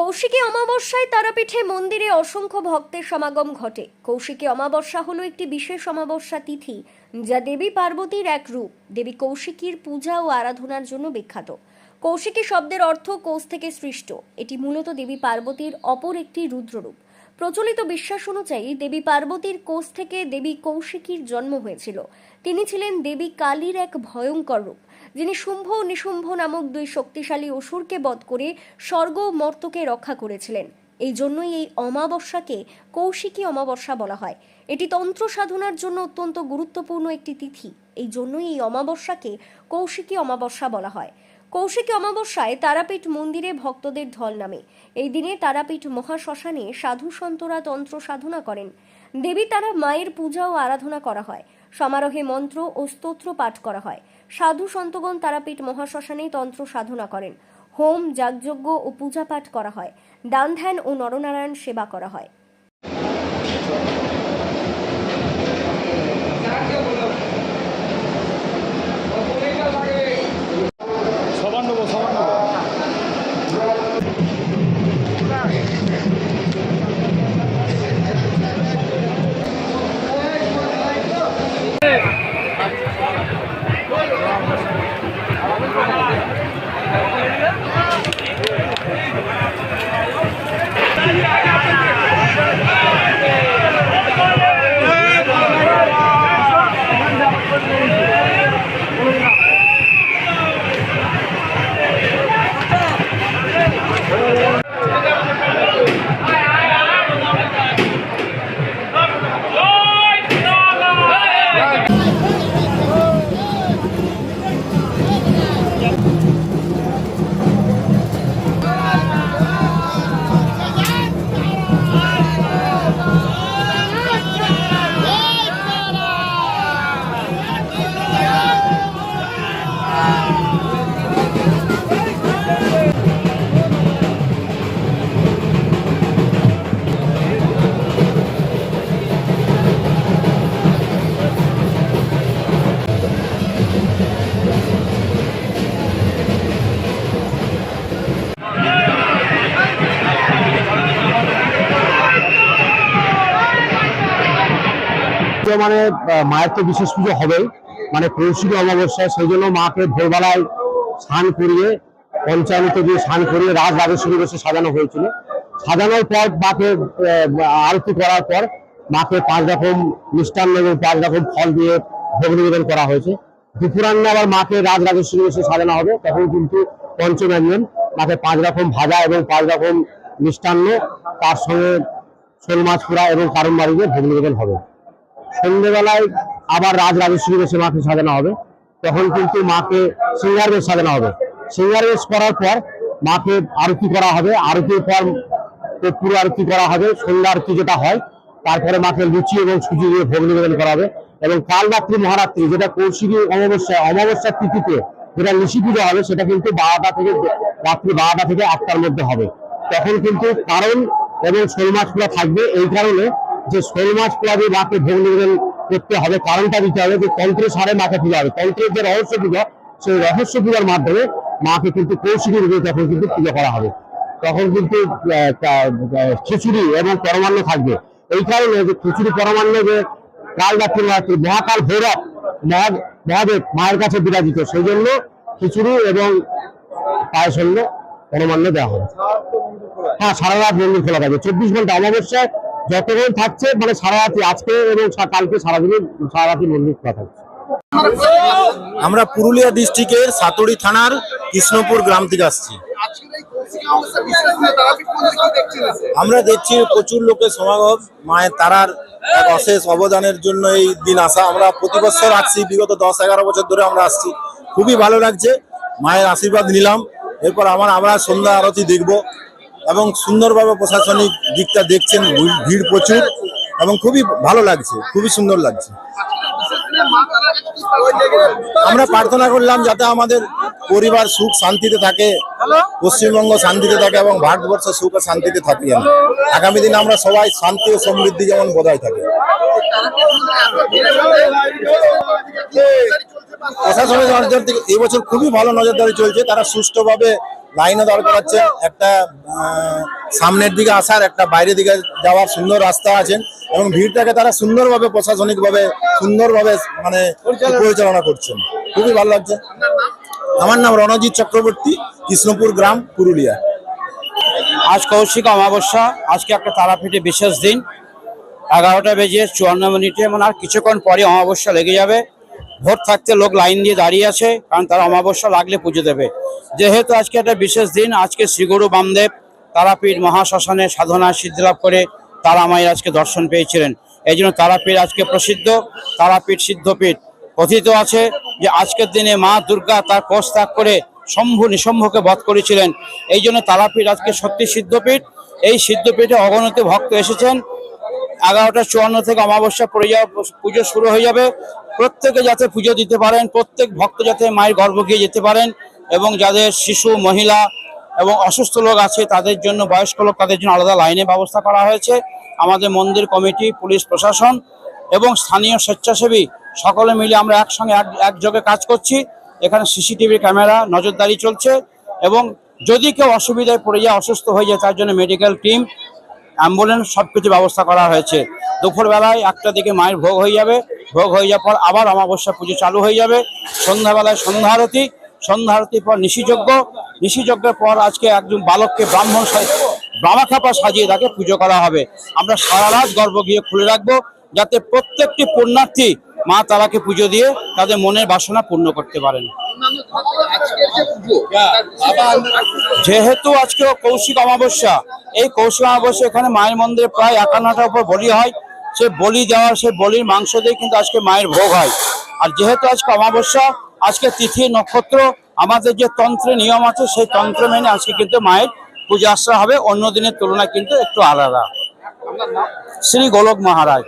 অমাবস্যায় তারাপীঠে মন্দিরে অসংখ্য ভক্তের সমাগম ঘটে। কৌশিকী অমাবস্যা হলো একটি বিশেষ অমাবস্যা তিথি, যা দেবী পার্বতীর এক রূপ। দেবী কৌশিকীর পূজা ও আরাধনার জন্য বিখ্যাত। কৌশিকী শব্দের অর্থ কোষ থেকে সৃষ্ট। এটি মূলত দেবী পার্বতীর অপর একটি রুদ্ররূপ। প্রচলিত বিশ্বাস অনুযায়ী দেবী পার্বতীর কোষ থেকে দেবী কৌশিকীর জন্ম হয়েছিল। তিনি ছিলেন দেবী কালীর এক ভয়ঙ্কর রূপ। যিনি শুম্ভ ও নিশুম্ভ নামক দুই শক্তিশালী অসুরকে বধ করে স্বর্গ ও মর্তকে রক্ষা করেছিলেন। এই জন্যই এই অমাবস্যাকে কৌশিকী অমাবস্যা বলা হয়। এটি তন্ত্র সাধনার জন্য অত্যন্ত গুরুত্বপূর্ণ একটি তিথি। এই জন্যই এই অমাবস্যাকে কৌশিকী অমাবস্যা বলা হয়। কৌশিকী অমাবস্যায় তারাপীঠ মন্দিরে ভক্তদের ঢল নামে। এই দিনে তারাপীঠ মহাশ্মশানে সাধু সন্তরা তন্ত্র সাধনা করেন। দেবী তারা মায়ের পূজা ও আরাধনা করা হয়। সমারোহে মন্ত্র ও স্তোত্র পাঠ করা হয়। সাধু সন্তগণ তারাপীঠ মহাশ্মশানে তন্ত্র সাধনা করেন। হোম, যাগযজ্ঞ ও পূজা পাঠ করা হয়। দান ধ্যান ও নরনারায়ণ সেবা করা হয়। তো মানে মায়ের তো বিশেষ পুজো হবেই। মানে কৌশিকী অমাবস্যা, সেই জন্য মাকে ভোরবেলায় স্নান করিয়ে, পঞ্চামৃত দিয়ে স্নান করিয়ে রাজ রাজেশ্বরী বসে সাজানো হয়েছিল। সাজানোর পর মাকে আরতি করার পর মাকে পাঁচ রকম মিষ্টান্ন এবং পাঁচ রকম ফল দিয়ে ভোগ নিবেদন করা হয়েছে। দুপুরান্নে আবার মাকে রাজ রাজেশ্বরী বসে সাজানো হবে, তখন কিন্তু পঞ্চব্যঞ্জন মাকে পাঁচ রকম ভাজা এবং পাঁচ রকম মিষ্টান্ন, তার সঙ্গে শোল মাছ পোড়া এবং কারণ বাড়িতে ভোগ নিবেদন হবে। সন্ধ্যেবেলায় আবার রাজ রাজেশ্বরী বেশে মাকে সাজানো হবে। তখন কিন্তু মাকে সিঙ্গার বেশ সাজানো হবে। সিঙ্গার বেশ করার পর মাকে আরতি করা হবে। আরতির পর পুরো আরতি করা হবে। সন্ধ্যা আরতি যেটা হয়, তারপরে মাকে লুচি এবং সুজি দিয়ে ভোগ নিবেদন করা হবে এবং কাল রাত্রি মহারাত্রি যেটা কৌশিকী অমাবস্যা, অমাবস্যার তিথিতে যেটা নিশি পুজো হবে, সেটা কিন্তু বারোটা থেকে রাত্রি বারোটা থেকে আটটার মধ্যে হবে। তখন কিন্তু কারণ এবং শোল মাছ থাকবে। এই কারণে যে শোল মাছ পোড়া মাকে ভোগ নিবেদন করতে হবে, কারণটা দিতে হবে যে তন্ত্র সারে মাকে পূজা হবে। তন্ত্রের যে রহস্য পূজা, সেই রহস্য পূজার মাধ্যমে মাকে কিন্তু কৌশিকী রূপে তখন কিন্তু পুজো করা হবে। তখন কিন্তু খিচুড়ি এবং পরমান্ন থাকবে। এই কারণে যে খিচুড়ি পরমান্ন যে কাল রাত্রি রাত্রি মহাকাল ভৈরব মহা- মহাদেব মায়ের কাছে বিরাজিত, সেই জন্য খিচুড়ি এবং পায়েস হল পরমান্ন দেওয়া হবে। হ্যাঁ সারা রাত মন্দির খোলা থাকবে। চব্বিশ ঘণ্টা অমাবস্যায় যতক্ষণ থাকছে মানে সারা রাতি আজকে এবং কালকে সারাদিনে সারা রাতি মন্দির খোলা থাকছে। আমরা পুরুলিয়া ডিস্ট্রিক্টের সাতুড়ি থানার কৃষ্ণপুর গ্রাম থেকে আসছি? আমরা দেখছি প্রচুর লোকের সমাগম মায়ের তারার এক অশেষ অবদানের জন্য এই দিন আসা। আমরা প্রতি বছর আসছি, বিগত দশ এগারো বছর ধরে আমরা আসছি। খুবই ভালো লাগছে, মায়ের আশীর্বাদ নিলাম। এরপর আমার আমরা সন্ধ্যা আরতি দেখব। এবং সুন্দরভাবে প্রশাসনিক দিকটা দেখছেন ভিড়- প্রচুর এবং খুবই ভালো লাগছে খুবই সুন্দর লাগছে? আমরা প্রার্থনা করলাম যাতে আমাদের পরিবার সুখ শান্তিতে থাকে পশ্চিমবঙ্গ শান্তিতে থাকে এবং ভারতবর্ষ সুখ ও শান্তিতে থাকি যেন। আগামী দিনে আমরা সবাই শান্তি ও সমৃদ্ধি যেমন বজায় থাকে নজরদারি প্রশাসনের নজর থেকে এবছর খুবই ভালো নজরদারি চলছে তারা সুষ্ঠুভাবে লাইনে দরকার করাচ্ছেন একটা সামনের দিকে আসার, একটা বাইরের দিকে যাওয়ার সুন্দর রাস্তা আছেন এবং ভিড়টাকে তারা সুন্দরভাবে, প্রশাসনিকভাবে সুন্দরভাবে মানে পরিচালনা করছেন। খুবই ভালো লাগছে। আমার নাম রণজিৎ চক্রবর্তী, কৃষ্ণপুর গ্রাম, পুরুলিয়া। আজ কৌশিক অমাবস্যা, আজকে একটা তারাপীঠে বিশেষ দিন। এগারোটা বেজে চুয়ান্ন মিনিটে মানে আর কিছুক্ষণ পরে অমাবস্যা লেগে যাবে। ভোর থাকতে লোক লাইন দিয়ে দাঁড়িয়ে আছে, কারণ তারা অমাবস্যা লাগলে পুজো দেবে। যেহেতু আজকে একটা বিশেষ দিন, আজকে শ্রীগুরু বামদেব তারাপীঠ মহাশ্মশানে সাধনা সিদ্ধিলাভ করে তারা মায়ের আজকে দর্শন পেয়েছিলেন। এই জন্য তারাপীঠ আজকে প্রসিদ্ধ, তারাপীঠ সিদ্ধপীঠ কথিত আছে যে আজকের দিনে মা দুর্গা তার কোষ ত্যাগ করে শম্ভু নিশম্ভকে বধ করেছিলেন। এই জন্য তারাপীঠ আজকে সত্যি সিদ্ধপীঠ। এই সিদ্ধপীঠে অগণিত ভক্ত এসেছেন। এগারোটা চুয়ান্ন থেকে অমাবস্যা পড়ে যাওয়া, পুজো শুরু হয়ে যাবে। প্রত্যেকে যাতে পুজো দিতে পারেন, প্রত্যেক ভক্ত যাতে মায়ের গর্ভ গিয়ে যেতে পারেন এবং যাদের শিশু, মহিলা এবং অসুস্থ লোক আছে, তাদের জন্য, বয়স্ক লোক, তাদের জন্য আলাদা লাইনে ব্যবস্থা করা হয়েছে। আমাদের মন্দির, কমিটি, পুলিশ, প্রশাসন এবং স্থানীয় স্বেচ্ছাসেবী সকলে মিলে আমরা একসঙ্গে এক, একযোগে কাজ করছি। এখানে সিসিটিভি ক্যামেরা, নজরদারি চলছে এবং যদি কেউ অসুবিধায় পড়ে যায়, অসুস্থ হয়ে যায়, তার জন্য মেডিকেল টিম অ্যাম্বুলেন্স সব কিছু ব্যবস্থা করা হয়েছে। দুপুরবেলায় একটা দিকে মায়ের ভোগ হয়ে যাবে। ভোগ হয়ে যাওয়ার পর আবার অমাবস্যা পুজো চালু হয়ে যাবে। সন্ধ্যাবেলায় সন্ধ্যা আরতি। সন্ধ্যা আরতির পর নিশিযজ্ঞ নিশিযজ্ঞের পর আজকে একজন বালককে ব্রাহ্মণ ব্রাহ্মখাপা সাজিয়ে তাকে পুজো করা হবে। আমরা সারা রাত গিয়ে খুলে রাখব। যাতে প্রত্যেকটি পুণ্যার্থী মা তারাকে পুজো দিয়ে তাদের মনের বাসনা পূর্ণ করতে পারেন। যেহেতু আজকে কৌশিক অমাবস্যা, এই কৌশিক অমাবস্যা এখানে মায়ের মন্দিরে প্রায় একান্নটার উপর বলি হয়। সে বলি দেওয়ার, সে বলির মাংস দিয়ে কিন্তু আজকে মায়ের ভোগ হয়। আর যেহেতু আজকে অমাবস্যা, আজকে তিথি, নক্ষত্র, আমাদের যে তন্ত্রে নিয়ম আছে, সেই তন্ত্র মেনে আজকে কিন্তু মায়ের পূজা আসা হবে। অন্য দিনের তুলনায় কিন্তু একটু আলাদা। শ্রী গোলক মহারাজ।